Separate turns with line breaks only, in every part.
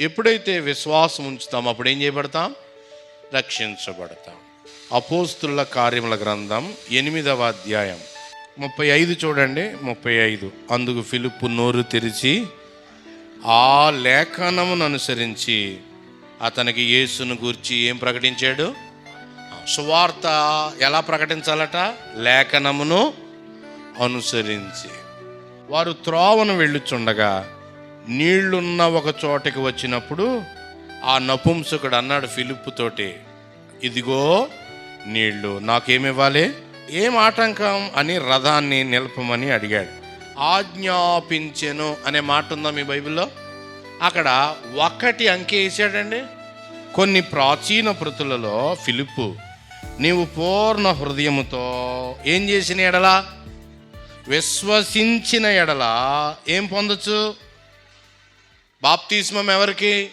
ఎప్పుడైతే విశ్వాసం ఉంచుతామో అప్పుడు ఏం చేయబడతాం? రక్షించబడతాం. అపోస్తుల కార్యముల గ్రంథం ఎనిమిదవ అధ్యాయం. ముప్పై ఐదు చూడండి ముప్పై ఐదు. అందుకు ఫిలిప్పు నోరు తెరిచి ఆ లేఖనమును అనుసరించి అతనికి యేసును గూర్చి ఏం ప్రకటించాడు? సువార్త ఎలా ప్రకటించాలట? లేఖనమును అనుసరించి. వారు త్రోవను వెళ్ళుచుండగా నీళ్ళున్న ఒక చోటకి వచ్చినప్పుడు ఆ నపుంసకుడు అన్నాడు ఫిలిప్పుతోటి ఇదిగో నీళ్ళు నాకేమివ్వాలి? ఏం ఆటంకం? అని రథాన్ని నిలపమని అడిగాడు. ఆజ్ఞాపించెను అనే మాట ఉందా మీ బైబిల్లో? అక్కడ ఒక్కటి అంకె వేసాడండి. కొన్ని ప్రాచీన పృతులలో ఫిలిప్పు నీవు పూర్ణ హృదయముతో ఏం చేసిన ఎడలా? విశ్వసించిన ఎడలా ఏం పొందొచ్చు? బాప్తిస్మం ఎవరికి?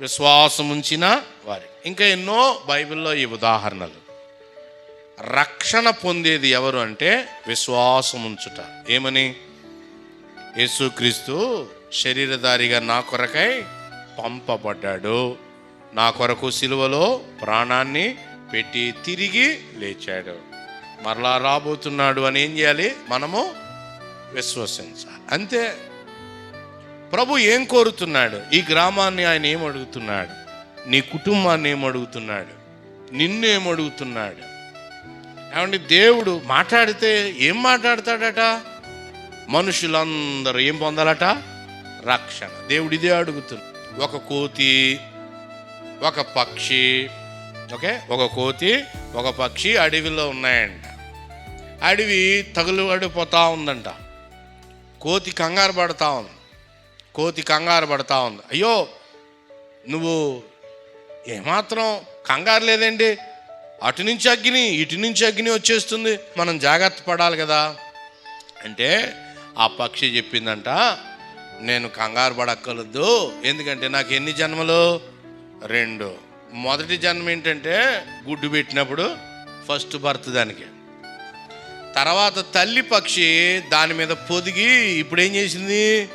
విశ్వాసం ఉంచిన వారి. ఇంకా ఎన్నో బైబిల్లో ఈ ఉదాహరణలు. రక్షణ పొందేది ఎవరు అంటే విశ్వాసం ఉంచుట ఏమని? యేసుక్రీస్తు శరీరధారిగా నా కొరకై పంపబడ్డాడు. నా కొరకు సిలువలో ప్రాణాన్ని పెట్టి తిరిగి లేచాడు. మరలా రాబోతున్నాడు అని ఏం చేయాలి? మనము విశ్వసించాలి. అంతే. ప్రభు ఏం కోరుతున్నాడు? ఈ గ్రామాన్ని ఆయన ఏం అడుగుతున్నాడు? నీ కుటుంబాన్ని ఏం అడుగుతున్నాడు? నిన్ను ఏం అడుగుతున్నాడు? ఏమంటే దేవుడు మాట్లాడితే ఏం మాట్లాడతాడట? మనుషులందరూ ఏం పొందాలట? రక్షణ. దేవుడు ఇదే అడుగుతుంది ఒక కోతి ఒక పక్షి ఓకే? ఒక కోతి ఒక పక్షి అడవిలో ఉన్నాయంట. అడవి తగులు అడిపోతూ ఉందంట. కోతి కంగారు పడతా ఉంది. కోతి కంగారు పడతా ఉంది. అయ్యో నువ్వు ఏమాత్రం కంగారు లేదండి. అటు నుంచి అగ్ని ఇటు నుంచి అగ్ని వచ్చేస్తుంది. మనం జాగ్రత్త పడాలి కదా. అంటే ఆ పక్షి చెప్పిందంట నేను కంగారు పడక్కర్లేదు. ఎందుకంటే నాకు ఎన్ని జన్మలు? రెండు. మొదటి జన్మ ఏంటంటే గుడ్డు పెట్టినప్పుడు ఫస్ట్ బర్త్ దానికి. తర్వాత తల్లి పక్షి దాని మీద పొదిగి ఇప్పుడు ఏం చేసింది?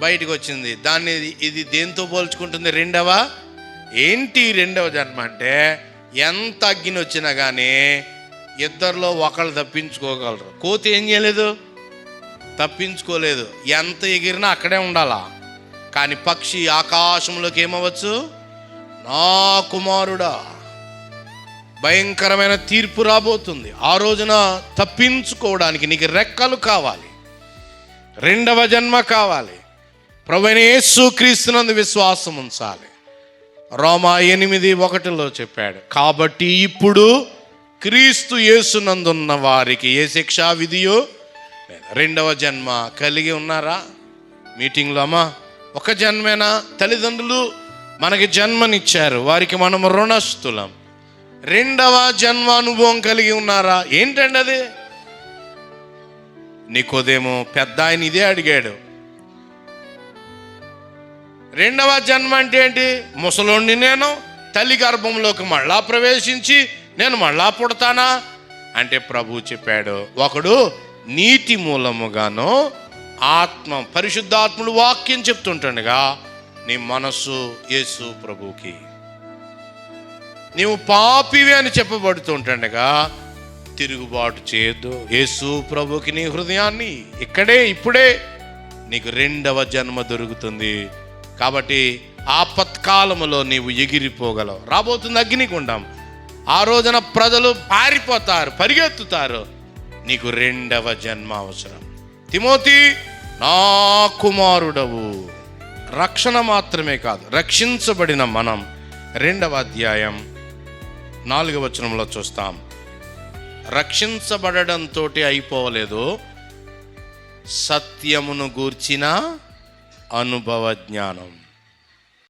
బయటకు వచ్చింది దాన్ని ఇది దేంతో పోల్చుకుంటుంది? రెండవ? ఏంటి రెండవ జన్మ అంటే ఎంత అగ్గిని వచ్చినా కానీ ఇద్దరిలో ఒకళ్ళు తప్పించుకోగలరు. కోతి ఏం చేయలేదు? తప్పించుకోలేదు. ఎంత ఎగిరినా అక్కడే ఉండాలా? కానీ పక్షి ఆకాశంలోకి ఏమవ్వచ్చు? నా కుమారుడా భయంకరమైన తీర్పు రాబోతుంది. ఆ రోజున తప్పించుకోవడానికి నీకు రెక్కలు కావాలి. రెండవ జన్మ కావాలి. ప్రభువైన యేసు క్రీస్తునందు విశ్వాసం ఉంచాలి. రోమా ఎనిమిది ఒకటిలో చెప్పాడు కాబట్టి ఇప్పుడు క్రీస్తు యేసునందున్న వారికి ఏ శిక్షా విధియో రెండవ జన్మ కలిగి ఉన్నారా? మీటింగ్లో అమ్మా ఒక జన్మేనా? తల్లిదండ్రులు మనకి జన్మనిచ్చారు వారికి మనం రుణస్థులం. రెండవ జన్మ అనుభవం కలిగి ఉన్నారా? ఏంటండి అది నీకోదేమో పెద్ద ఆయన ఇదే అడిగాడు రెండవ జన్మ అంటే ఏంటి? ముసలోణ్ణి నేను తల్లి గర్భంలోకి మళ్ళా ప్రవేశించి నేను మళ్ళా పుడతానా? అంటే ప్రభు చెప్పాడు ఒకడు నీటి మూలముగాను ఆత్మ పరిశుద్ధాత్ముడు వాక్యం చెప్తుంటుండగా నీ మనస్సు యేసు ప్రభుకి నీవు పాపివి అని చెప్పబడుతుంటుండగా తిరుగుబాటు చేయొద్దు. యేసు ప్రభుకి నీ హృదయాన్ని ఇక్కడే ఇప్పుడే నీకు రెండవ జన్మ దొరుకుతుంది. కాబట్టి ఆపత్కాలములో నీవు ఎగిరిపోగలవు. రాబోతుంది అగ్నిగుండం. ఆ రోజున ప్రజలు పారిపోతారు పరిగెత్తుతారు. నీకు రెండవ జన్మ అవసరం. తిమోతి నా కుమారుడవు. రక్షణ మాత్రమే కాదు రక్షించబడిన మనం. రెండవ అధ్యాయం నాలుగవ వచనంలో చూస్తాం. రక్షించబడడంతో అయిపోలేదు సత్యమును గూర్చిన అనుభవ జ్ఞానం